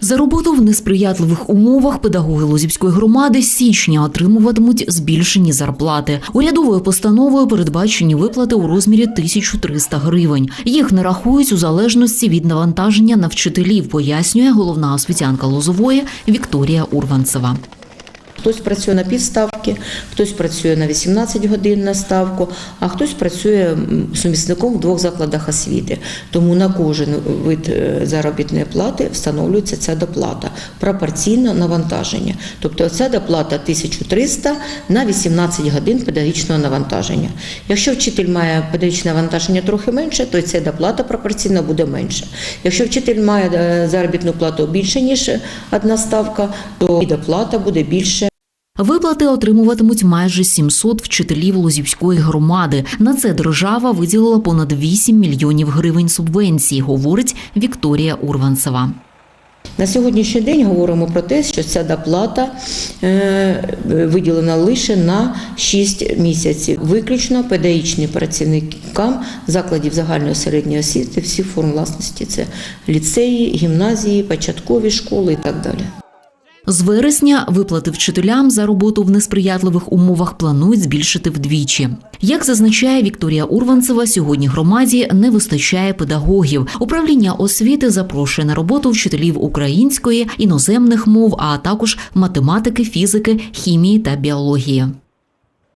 За роботу в несприятливих умовах педагоги Лозівської громади січня отримуватимуть збільшені зарплати. Урядовою постановою передбачені виплати у розмірі 1300 гривень. Їх не рахують у залежності від навантаження на вчителів, пояснює головна освітянка Лозової Вікторія Урванцева. Хтось працює на півставки, хтось працює на 18 годин на ставку, а хтось працює сумісником в двох закладах освіти. Тому на кожен вид е, заробітної плати встановлюється ця доплата пропорційно навантаження. Тобто ця доплата 1300 на 18 годин педагогічного навантаження. Якщо вчитель має педагогічне навантаження трохи менше, то ця доплата пропорційно буде менше. Якщо вчитель має е, заробітну плату більше ніж одна ставка, то і доплата буде більше. Виплати отримуватимуть майже 700 вчителів Лозівської громади. На це держава виділила понад 8 мільйонів гривень субвенції, говорить Вікторія Урванцева. На сьогоднішній день говоримо про те, що ця доплата е, виділена лише на 6 місяців, виключно педагогічним працівникам закладів загальної середньої освіти всіх форм власності. Це ліцеї, гімназії, початкові школи і так далі. З вересня виплати вчителям за роботу в несприятливих умовах планують збільшити вдвічі. Як зазначає Вікторія Урванцева, сьогодні громаді не вистачає педагогів. Управління освіти запрошує на роботу вчителів української, іноземних мов, а також математики, фізики, хімії та біології.